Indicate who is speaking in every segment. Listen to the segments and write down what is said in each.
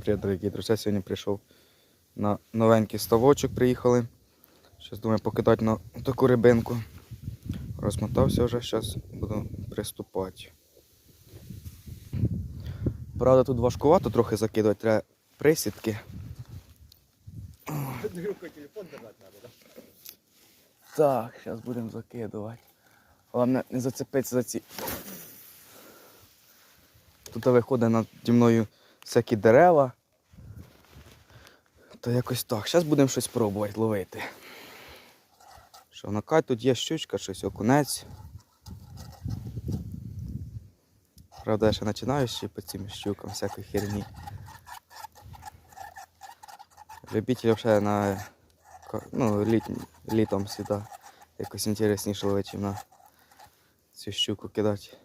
Speaker 1: Привіт, дорогі друзі. Сьогодні прийшов на новенький ставочок. Приїхали. Зараз думаю покидати на таку рибинку. Розмотався вже, зараз буду приступати. Правда, тут важкувато трохи закидувати, треба присідки.
Speaker 2: телефон надо, да?
Speaker 1: Так, зараз будемо закидувати. Головне не зацепитися за ці. Тут виходить наді мною всякі дерева. То якось так. Зараз будемо щось пробувати ловити. Що на кай тут є щучка, щось окунець. Правда, я ще починаю ще по цим щукам всякої херні. Любитель вже на ну, літ, літом сюди якось інтересніше ловити, чим на цю щуку кидати.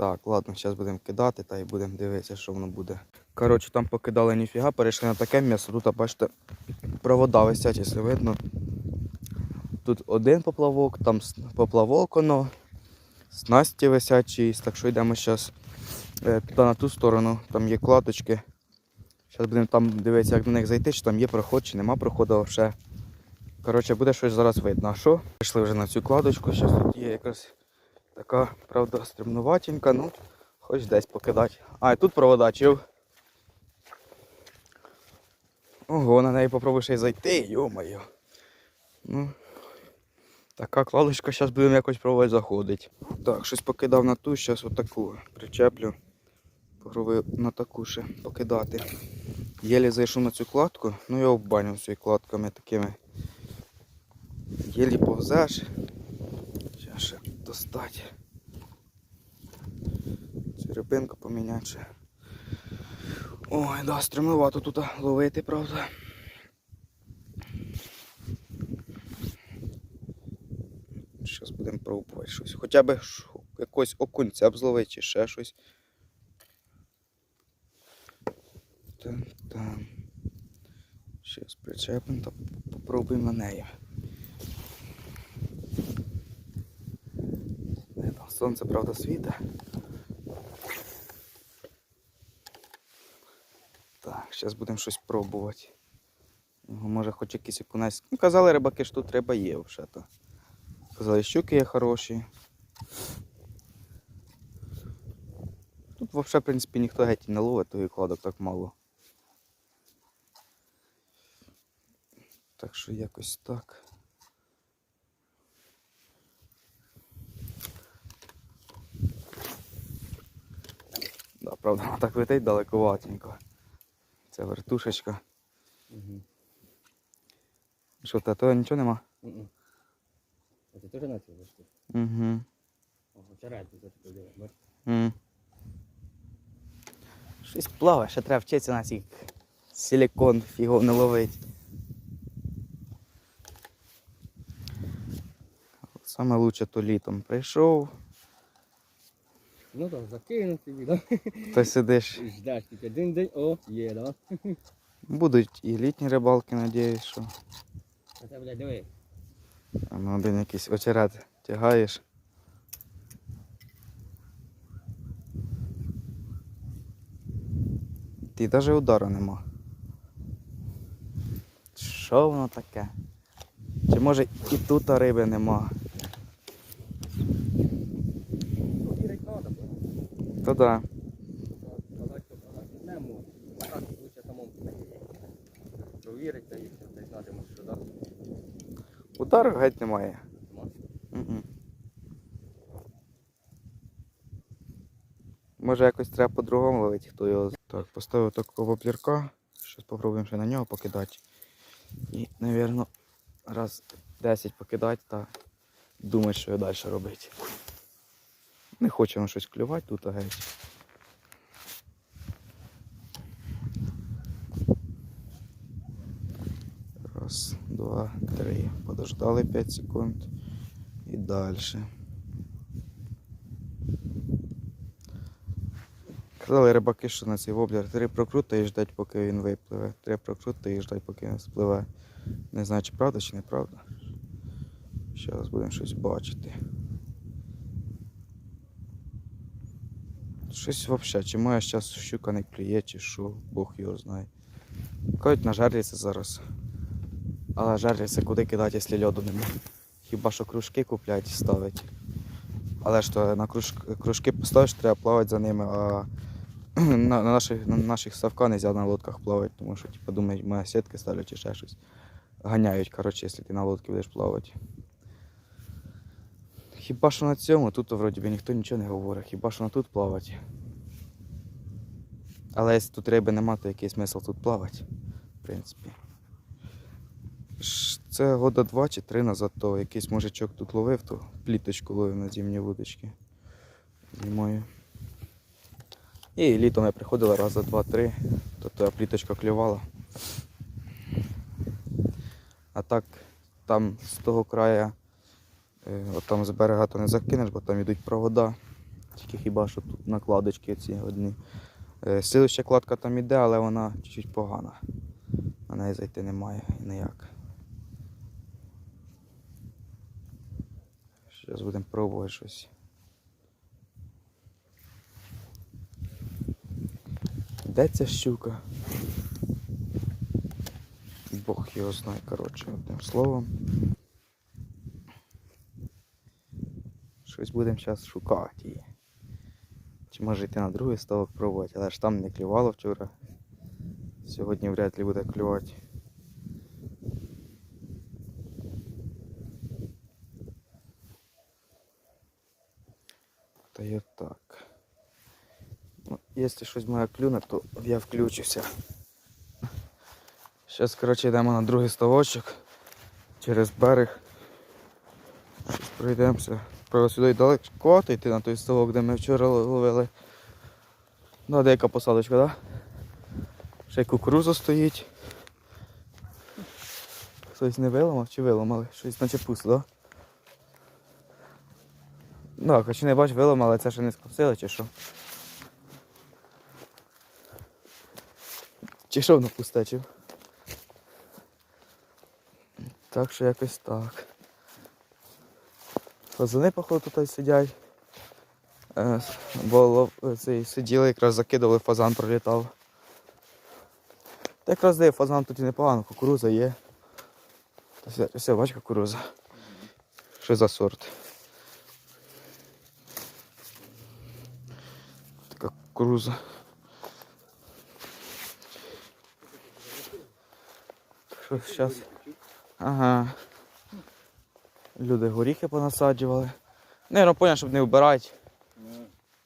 Speaker 1: Так, ладно, зараз будемо кидати та й будемо дивитися, що воно буде. Коротше, там покидали ніфіга, перейшли на таке м'ясо. Тут, бачите, провода висять, якщо видно. Тут один поплавок, там поплавок воно, снасті чиїсь, так що йдемо зараз туди на ту сторону, там є кладочки. Зараз будемо там дивитися, як до них зайти, чи там є проход, чи нема проходу ще. Коротше, буде щось зараз видно. А що? Пішли вже на цю кладочку, зараз тут є якась така, правда, стрімнуватенька, ну, хоч десь покидати. А, і тут провода чив. Ого, на неї попробуй ще й зайти, йо-моє. Ну, така кладочка, зараз будемо якось пробувати заходити. Так, щось покидав на ту, зараз отаку причеплю. Попробую на таку ще покидати. Єлі зайшов на цю кладку, ну я оббаню з кладками такими. Єлі повзеш. Зараз ще достати. Рибинку поміняти. Ой, да, стремливато тут ловити, правда. Зараз будемо пробувати щось. Хоча б якось окунця б зловити чи ще щось. Там. Зараз причепимо та попробуємо на неї. Е, там Сонце, правда, світе. Так, зараз будемо щось пробувати. Може хоч якийсь окунець. Ну, казали рибаки, що тут треба є взагалі. Казали, щуки є хороші. Тут взагалі, в принципі, ніхто геть не ловить, то і кладок так мало. Так що якось так. Правда, вона так летить далековатенько. Це вертушечка.
Speaker 2: Угу.
Speaker 1: Що, та того нічого нема?
Speaker 2: А ты тоже начал зашли?
Speaker 1: Угу.
Speaker 2: Это зашли делать, бачиш?
Speaker 1: М. Щось плаває, ще треба вчитися на цих силикон фігов не ловить. Саме лучше то літом прийшов,
Speaker 2: Ну так, закинув тобі, да?
Speaker 1: ти сидиш.
Speaker 2: І ждеш тільки один день, о, є, да?
Speaker 1: Будуть і літні рибалки, надіюсь, що.
Speaker 2: А це, блядь, диви.
Speaker 1: А на один якийсь очерет тягаєш. Ти навіть удару нема. Що воно таке? Чи може і тут риби нема?
Speaker 2: Ну, вірить надо, бо.
Speaker 1: То да.
Speaker 2: Казати, що казати не можу. Так, та і все, та й знатимеш, що, да?
Speaker 1: Удару геть немає. Може якось треба по-другому ловити, хто його. з- Так, поставив такого воблірка. Щось попробуємо ще на нього покидати. І, мабуть, раз 10 покидати та думати, що далі робити. Не хочемо щось клювати тут геть. Раз, два, три. Подождали 5 секунд. І далі. Казали рибаки, що на цей воблер три прокрути і ждать, поки він випливе. Три прокрути і ждать, поки він спливе. Не знаю, чи правда, чи неправда. Зараз будемо щось бачити. Щось взагалі, чи моя зараз щука не клює, чи що, Бог його знає. Кажуть, на жерліці зараз. Але жерліці куди кидати, якщо льоду немає. Хіба що кружки куплять і ставить. Але ж то на круж, кружки поставиш, треба плавати за ними, а на, на, наших, на наших ставках не можна на лодках плавати, тому що типу, думають, моя сітки ставлять чи ще щось. Ганяють, коротше, якщо ти на лодці будеш плавати. Хіба що на цьому, тут вроді би ніхто нічого не говорить, хіба що на тут плавати. Але якщо тут риби нема, то який смисл тут плавати, в принципі. Це года два чи три назад, то якийсь мужичок тут ловив, то пліточку ловив на зимні вудочки. Зимою. І літом я приходила раз за два-три, то та пліточка клювала. А так, там з того краю, от там з берега то не закинеш, бо там йдуть провода. Тільки хіба що тут накладочки ці одні. Е, Слідуща кладка там іде, але вона чуть-чуть погана. На неї зайти немає ніяк. Зараз будемо пробувати щось. Де ця щука? Бог його знає, коротше, одним словом. Щось будемо зараз шукати її. Чи може йти на другий ставок пробувати, але ж там не клювало вчора. Сьогодні вряд ли буде клювати. Та й так. Ну, якщо щось має клюне, то я включуся. Зараз, коротше, йдемо на другий ставочок через берег. Пройдемося. Правда, сюди далеко йти на той ставок, де ми вчора ловили. Ну, деяка посадочка, так? Да? Ще кукуруза стоїть. Хтось не виламав чи виламали? Щось наче пусто, так? Да? Так, хоч не бач, виламали, це ще не скосили чи що. Чи що воно пусте, чи? Так що якось так. Фазани, походу, тут сидять. Е, Бо цей, сиділи, якраз закидували, фазан пролітав. Та якраз де фазан тут і непогано, кукуруза є. Все, все, бач, кукуруза. Що за сорт? Така кукуруза. Що зараз? Ага. Люди горіхи понасаджували. Не, поняв, щоб не вбирати.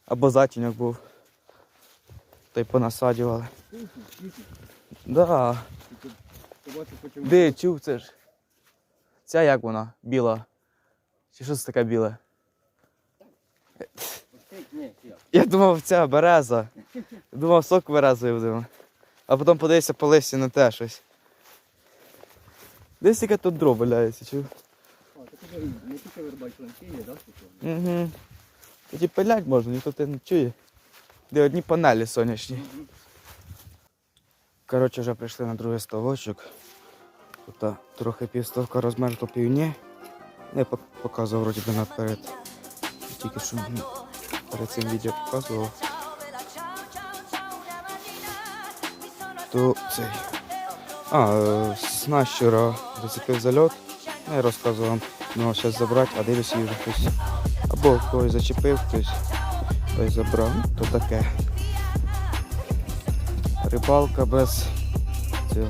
Speaker 1: Або затінок був. Та й понасаджували. Да. Де чув це ж? Ця як вона? Біла. Чи що це таке біле? Я думав, ця береза. Думав, сок березою будемо. А потім подивився по листі на те щось. Десь яке тут дров валяється, чув?
Speaker 2: Не тільки вербать є, так?
Speaker 1: Угу. Тоді пилять можна, ніхто те не чує. Де одні панелі сонячні. Коротше, вже прийшли на другий ставочок. Тут трохи півставка розмерто півні. Пок- показував вроді би наперед. Тільки що перед цим відео показував. То цей. А, е, снащера зацепив зальот. Я розказував ну, зараз забрати, а дивлюся, її вже хтось або когось зачепив, хтось, хтось забрав. Ну, то таке. Рибалка без цього.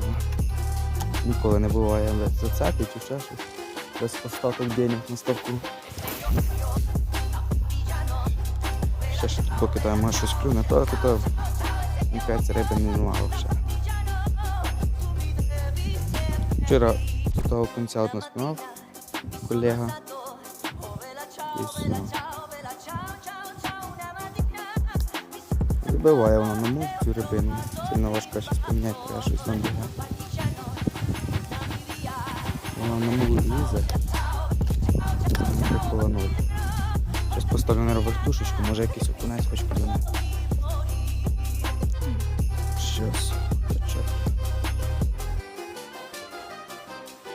Speaker 1: Ніколи не буває без зацепів чи щось. Без остаток денег на ставку. Ще ж поки там може щось клюне, то тут якась риби не мало взагалі. Вчора до того кінця одну спіймав колега. І вона на мов цю рибину. Сильно важка щось поміняти, треба щось нам бігати. Вона на мову лізе. Прикола ноль. Зараз поставлю на вертушечку, може якийсь окунець хоч подане.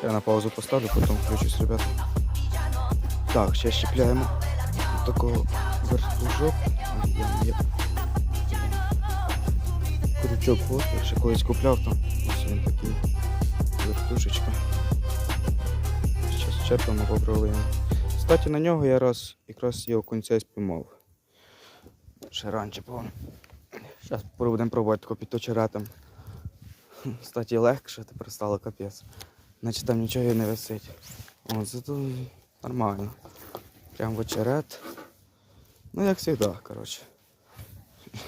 Speaker 1: Я на паузу поставлю, потім включусь, ребята. Так, ще щепляємо такого є. Крючок от, я ще колись купляв там. Ось він такий вертушечка. Зараз черпаємо, попробуємо. Кстати, на нього я раз якраз його кінця спіймав. Ще раніше повно. Зараз будемо пробувати тако під очеретом. Кстати, легше тепер стало капець. Значить там нічого не висить. О, зато нормально. Прям в очерет. Ну, як завжди, коротше.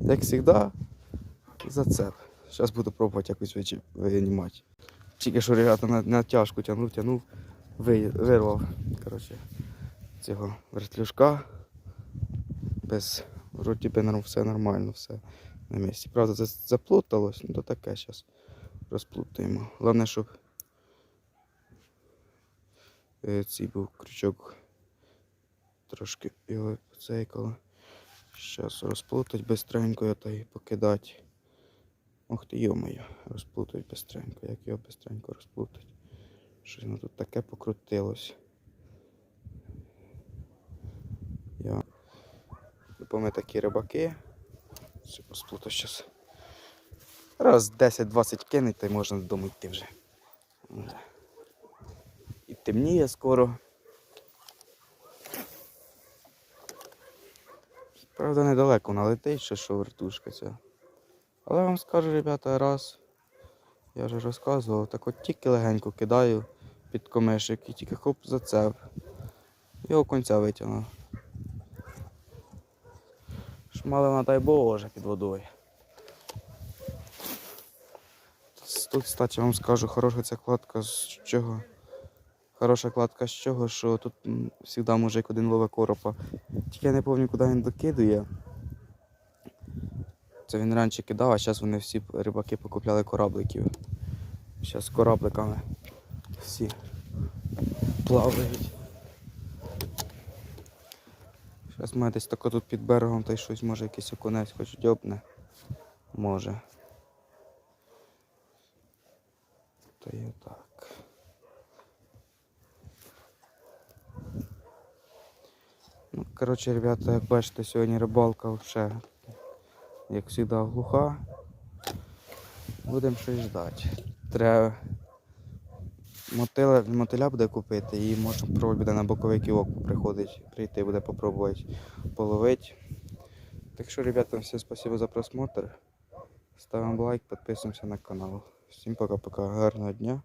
Speaker 1: Як завжди, зацеп. Зараз буду пробувати якось винімати. Тільки що ребята на, на тягнув, тягнув, вирвав коротше, цього вертлюжка. Без вроді би все нормально, все на місці. Правда, це заплуталось, ну то таке зараз розплутаємо. Головне, щоб е, цей був крючок трошки його поцейкало. Зараз розплутать бистренько та й покидати. Ох ти йомаю, розплутать бистренько, як його бистренько розплутать. Щось воно тут таке покрутилось. Я. Ми такі рибаки. Все розплутав зараз. Раз 10-20 кинуть, та й можна додому йти вже. І темніє скоро. Правда, недалеко вона летить, ще що вертушка ця. Але вам скажу, ребята, раз. Я вже розказував, так от тільки легенько кидаю під комишик і тільки хоп зацеп. Його конця витягнув. Шмалина, дай Боже, під водою. Тут, кстати, вам скажу, хороша ця кладка з чого. Хороша кладка з чого, що тут завжди мужик один ловить коропа. Тільки я не пам'ятаю, куди він докидує. Це він раніше кидав, а зараз вони всі рибаки покупляли корабликів. Зараз з корабликами всі плавають. Зараз мене десь тако тут під берегом та й щось може якийсь окунець хоч дьобне. Може. Та є так. Ну, коротше, ребята, як бачите, сьогодні рибалка вже, як завжди, глуха. Будемо щось ждати. Треба мотиля, мотиля буде купити і можна пробувати буде на боковий ківок приходить, прийти буде попробувати половити. Так що, ребята, всім спасибо за просмотр. Ставимо лайк, підписуємося на канал. Всім пока-пока, гарного дня.